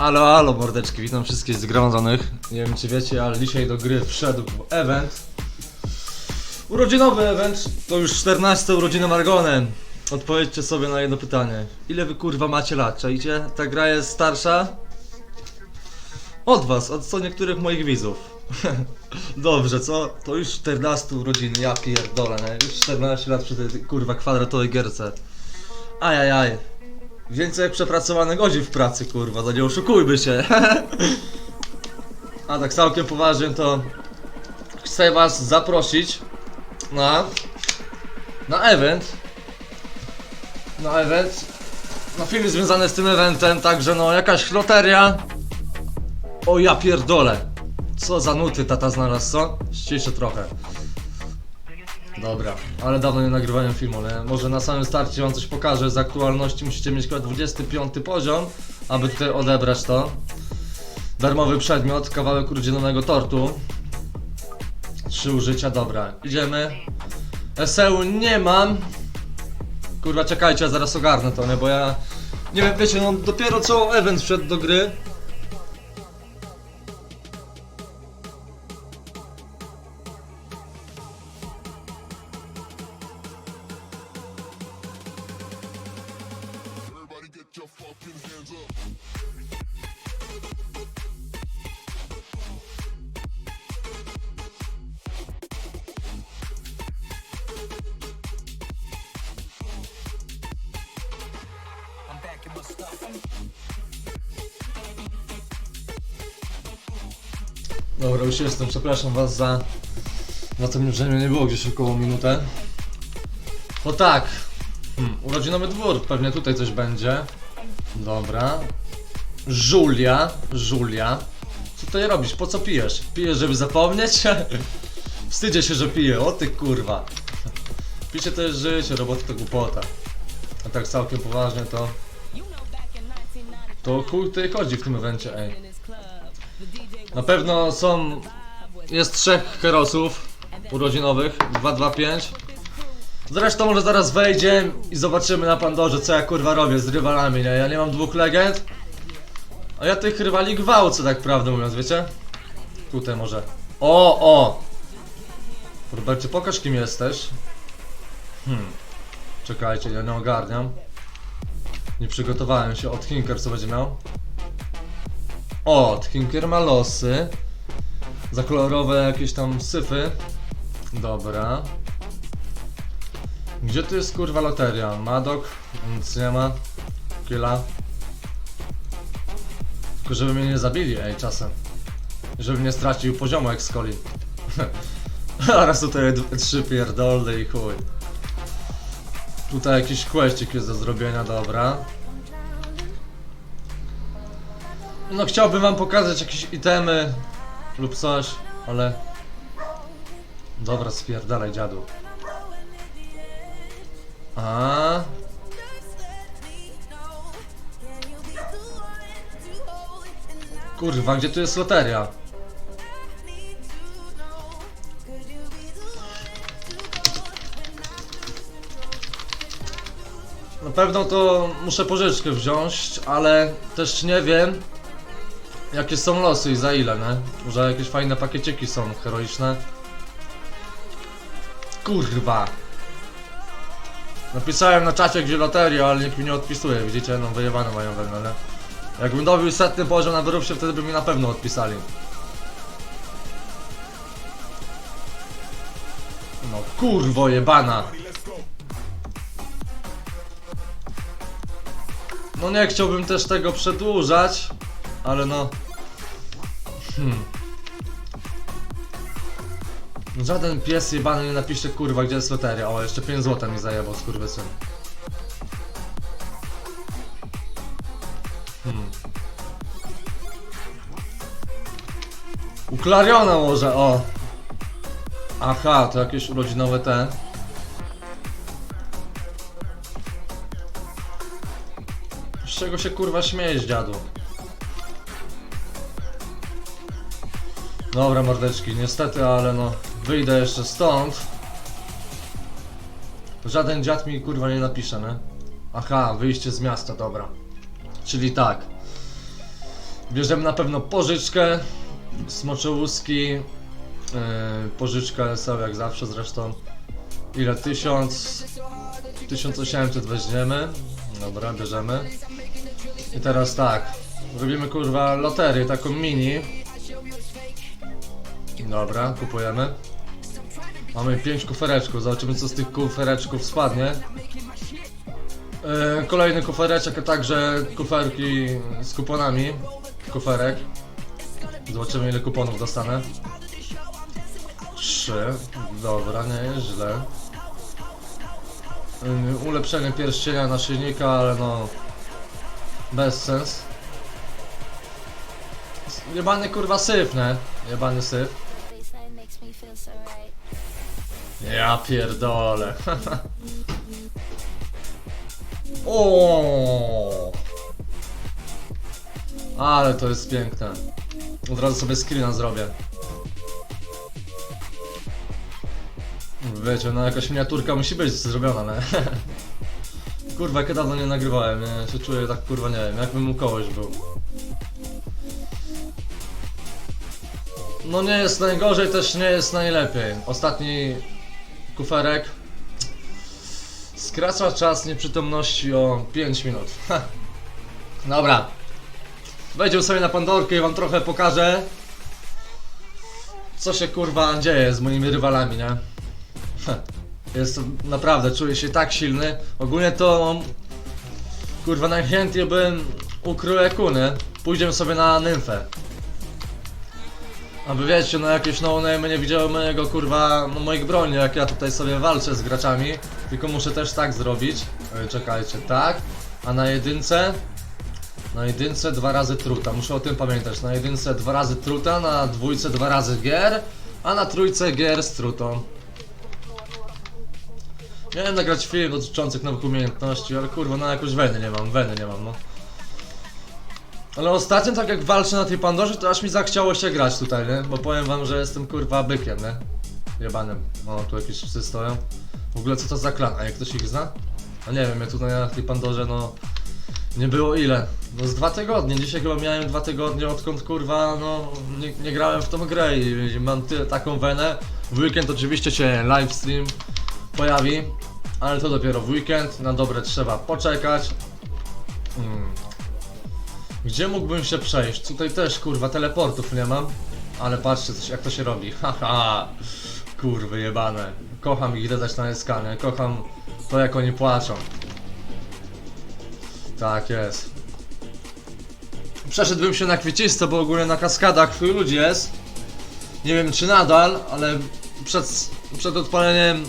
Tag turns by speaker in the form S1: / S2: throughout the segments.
S1: Halo, halo mordeczki, witam wszystkich zgromadzonych. Nie wiem czy wiecie, ale dzisiaj do gry wszedł event. Urodzinowy event, to już 14 urodziny Margonem. Odpowiedzcie sobie na jedno pytanie. Ile wy kurwa macie lat, czajcie? Ta gra jest starsza? Od was, od co niektórych moich widzów. Dobrze, co? To już 14 urodziny, ja pierdolę, nie? Już 14 lat przy tej kurwa kwadratowej gierce. Ajajaj. Więcej jak przepracowane godzin w pracy, kurwa, to nie oszukujmy się. A tak całkiem poważnie to chcę was zaprosić na na event. Na event. Na film związany z tym eventem, także no jakaś loteria. O ja pierdolę. Co za nuty tata znalazł, co? Ściszę trochę. Dobra, ale dawno nie nagrywałem filmu, ale może na samym starcie wam coś pokażę. Z aktualności musicie mieć chyba 25 poziom, aby tutaj odebrać to. Darmowy przedmiot, kawałek urodzinowego tortu. Trzy użycia, dobra. Idziemy. SEU nie mam. Kurwa, czekajcie, ja zaraz ogarnę to, nie? Bo ja... Nie wiem, wiecie, no dopiero co event wszedł do gry. Dobra, już jestem, przepraszam was za... Za to, że mnie nie było gdzieś około minutę. No tak. Hmm, urodzinowy dwór, pewnie tutaj coś będzie. Dobra. Żulia, Żulia. Co tutaj robisz? Po co pijesz? Pijesz, żeby zapomnieć? Wstydzę się, że piję, o ty kurwa. Picie to jest życie, roboty to głupota. A tak całkiem poważnie to... To chuj tutaj chodzi w tym evencie, ej. Na pewno są. Jest trzech herosów urodzinowych. 225. Zresztą może zaraz wejdzie i zobaczymy na Pandorze co ja kurwa robię z rywalami, nie? Ja nie mam dwóch legend. A ja tych rywali gwałcę, tak prawdę mówiąc, wiecie? Tutaj może. O, o! Robercie, pokaż kim jesteś. Hmm. Czekajcie, ja nie ogarniam. Nie przygotowałem się. Od Hinker co będzie miał? O, Tinker ma losy. Za kolorowe jakieś tam syfy. Dobra. Gdzie tu jest kurwa loteria? Madok? Nic nie ma. Killa. Tylko żeby mnie nie zabili, ej, czasem. Żebym nie stracił poziomu jak skoli. Zaraz tutaj d- trzy pierdolne i chuj. Tutaj jakiś questik jest do zrobienia, dobra. No chciałbym wam pokazać jakieś itemy lub coś, ale... Dobra, spierdalaj dziadu. A. Kurwa, gdzie tu jest loteria? Pewno to muszę pożyczkę wziąć, ale też nie wiem jakie są losy i za ile, nie? Może jakieś fajne pakieciki są heroiczne. Kurwa. Napisałem na czacie gdzie loteria, ale nikt mi nie odpisuje, widzicie? No wyjewane mają we mnie, nie? Jakbym dobił setny poziom na wyrób się, wtedy by mi na pewno odpisali. No kurwo jebana. No nie chciałbym też tego przedłużać, ale no... Hmm. Żaden pies jebany nie napisze kurwa gdzie jest loteria. O, jeszcze 5 złota mi zajebał skurwysyn. Hmm. U Klariona może, o! Aha, to jakieś urodzinowe te. Czego się kurwa śmiejesz, dziadu? Dobra, mordeczki, niestety, ale no, wyjdę jeszcze stąd. Żaden dziad mi kurwa nie napisze, nie? Aha, wyjście z miasta, dobra. Czyli tak. Bierzemy na pewno pożyczkę, smocze łuski, yy, pożyczkę są jak zawsze zresztą. Ile? 1000, 1800 weźmiemy. Dobra, bierzemy. I teraz tak, robimy kurwa loterię, taką mini. Dobra, kupujemy. Mamy 5 kufereczków, zobaczymy co z tych kufereczków spadnie. Yy, kolejny kufereczek, a także kuferki z kuponami. Kuferek. Zobaczymy ile kuponów dostanę. 3. Dobra, nie jest źle. Yy, ulepszenie pierścienia naszyjnika, ale no... Bez sens. Jebany kurwa syf, nie? Jebany syf. Ja pierdolę. o! Ale to jest piękne. Od razu sobie screena zrobię. Wiecie, no jakaś miniaturka musi być zrobiona, nie? Kurwa, jak ja dawno nie nagrywałem, nie? Się czuję tak, kurwa, nie wiem, jakbym u kogoś był. No nie jest najgorzej, też nie jest najlepiej. Ostatni kuferek skraca czas nieprzytomności o 5 minut. Dobra. Wejdziemy sobie na Pandorkę i wam trochę pokażę co się kurwa dzieje z moimi rywalami, nie? Jest naprawdę, czuję się tak silny. Ogólnie to kurwa najchętniej bym ukrył Ekuny. Pójdziemy sobie na nymfę. Aby wiecie, no jakieś no name nie widziały mojego kurwa, no moich broni, jak ja tutaj sobie walczę z graczami. Tylko muszę też tak zrobić. Ej, czekajcie, tak. A na jedynce? Na jedynce dwa razy truta, muszę o tym pamiętać. Na jedynce dwa razy truta, na dwójce dwa razy gier, a na trójce gier z trutą. Miałem nagrać film dotyczących nowych umiejętności, ale kurwa, no jakoś weny nie mam, weny nie mam, no. Ale ostatnio tak jak walczę na tej Pandorze, to aż mi zachciało się grać tutaj, nie? Bo powiem wam, że jestem kurwa bykiem, nie? Jebanym. O, tu jakieś psy stoją. W ogóle co to za klan? A jak ktoś ich zna? A nie wiem, ja tutaj na tej Pandorze, no... Nie było ile? No z dwa tygodnie, dzisiaj chyba miałem dwa tygodnie odkąd kurwa, no... Nie, nie grałem w tą grę i, i mam taką wenę. W weekend oczywiście się livestream pojawi. Ale to dopiero w weekend, na dobre trzeba poczekać. Hmm. Gdzie mógłbym się przejść? Tutaj też kurwa teleportów nie mam. Ale patrzcie coś, jak to się robi. Haha. Kurwy jebane. Kocham ich dodać na eskanie. Kocham to jak oni płaczą. Tak jest. Przeszedłbym się na kwiecisto, bo ogólnie na kaskadach tu ludzi jest. Nie wiem czy nadal, ale przed, przed odpaleniem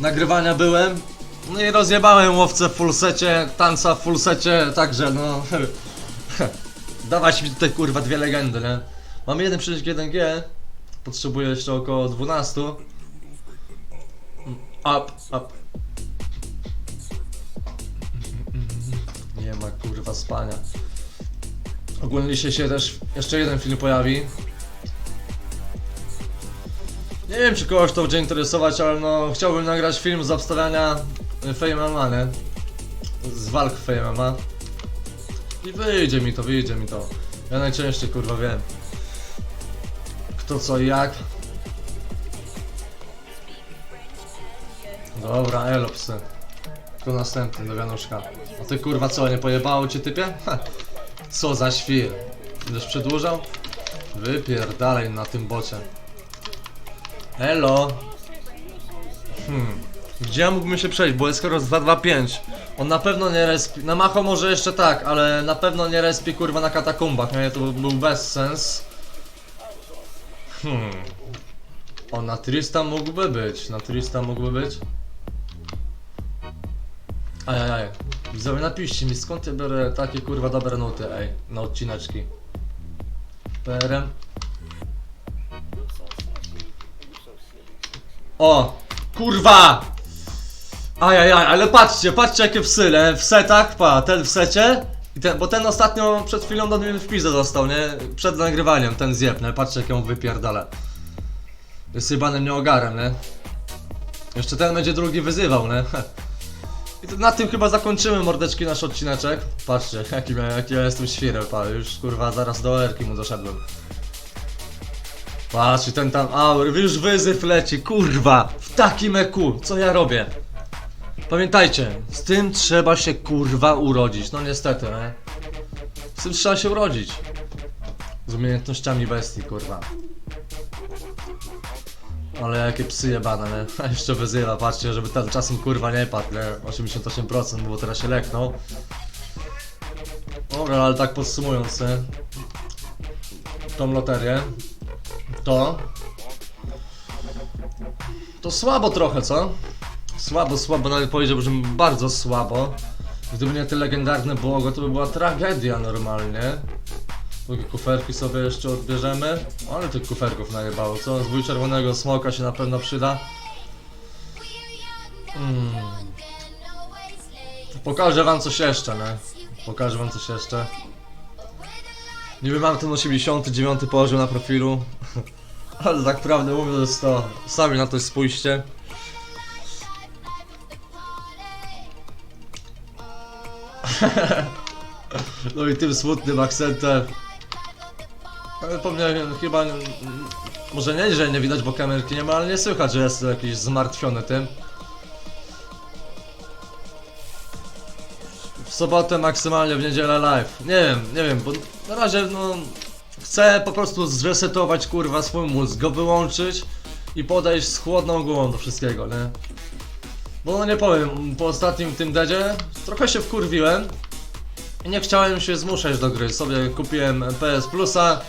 S1: nagrywania byłem. No i rozjebałem łowcę w full secie, tanca w full secie, także no... Dawać mi tutaj kurwa dwie legendy, nie? Mam 1,1G, potrzebuję jeszcze około 12. Up, up. Nie ma kurwa spania. Ogólnie się też jeszcze jeden film pojawi. Nie wiem czy kogoś to będzie interesować, ale no chciałbym nagrać film z obstawiania Fame MMA, nie? Z walk Fame MMA. I wyjdzie mi to, wyjdzie mi to. Ja najczęściej kurwa wiem. Kto co i jak. Dobra, elo psy. Kto następny do wianuszka? A ty kurwa co, nie pojebało cię typie? Ha. Co za świr. Będziesz przedłużał? Wypierdalaj na tym bocie. Elo. Hmm. Gdzie ja mógłbym się przejść? Bo jest skoro 225. On na pewno nie respi. Na Macho może jeszcze tak, ale na pewno nie respi kurwa na katakumbach. Nie, to by był bez sens. Hmm. O, na Trista mógłby być. Na Trista mógłby być. Ajajaj. Widzowie, napiszcie mi skąd ja biorę takie kurwa dobre nuty, ej, na odcineczki. PRM. O! Kurwa! Ajajaj, ale patrzcie, patrzcie jakie psy, nie? W setach, pa, ten w secie. I ten, bo ten ostatnio przed chwilą do mnie w pizdę dostał, nie? Przed nagrywaniem, ten zjeb, nie? Patrzcie jak ją wypierdala. Jest jebanym nieogarem, nie? Jeszcze ten będzie drugi wyzywał, nie? I na tym chyba zakończymy mordeczki nasz odcineczek. Patrzcie, jaki, ja- jaki ja jestem świrem, pa, już kurwa zaraz do erki mu doszedłem. Patrz, ten tam, a już wyzyw leci, kurwa, w takim eku, co ja robię? Pamiętajcie, z tym trzeba się kurwa urodzić, no niestety, nie? Z tym trzeba się urodzić. Z umiejętnościami bestii, kurwa. Ale jakie psy jebane, nie? A jeszcze wyzywa, patrzcie, żeby ten czasem kurwa nie padł, nie? 88%, bo teraz się leknął. Dobra, ale tak podsumując, nie? Tą loterię, to... To słabo trochę, co? Słabo, słabo, nawet powiedziałbym, że bardzo słabo. Gdyby nie te legendarne błogo, to by była tragedia normalnie. Drugie kuferki sobie jeszcze odbierzemy. Ale tych kuferków najebało, co? Zbój czerwonego smoka się na pewno przyda. Mm. Pokażę wam coś jeszcze, nie? Pokażę wam coś jeszcze. Niby mam ten 89 poziom na profilu. Ale tak prawdę mówiąc to sami na to spójrzcie. No i tym smutnym akcentem. Ale po mnie chyba może nie, że nie widać, bo kamerki nie ma, ale nie słychać, że jest jakiś zmartwiony tym. Sobotę maksymalnie, w niedzielę live. Nie wiem, nie wiem, bo na razie no chcę po prostu zresetować kurwa swój mózg, go wyłączyć i podejść z chłodną głową do wszystkiego, nie? Bo no nie powiem, po ostatnim tym dedzie trochę się wkurwiłem i nie chciałem się zmuszać do gry. Sobie kupiłem PS Plusa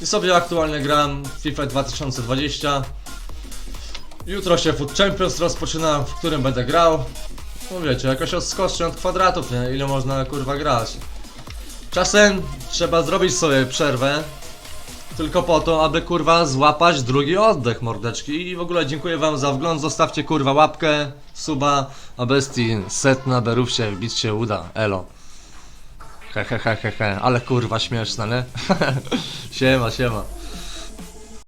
S1: i sobie aktualnie gram FIFA 2020. Jutro się Food Champions rozpoczyna, w którym będę grał. No wiecie, jakoś odskocznie od kwadratów, nie? Ile można kurwa grać. Czasem trzeba zrobić sobie przerwę. Tylko po to, aby kurwa złapać drugi oddech mordeczki I w ogóle dziękuję wam za wgląd, zostawcie kurwa łapkę, suba A bestii setna berów się, wbić się uda, elo He he he he he, ale kurwa śmieszne, nie? siema, siema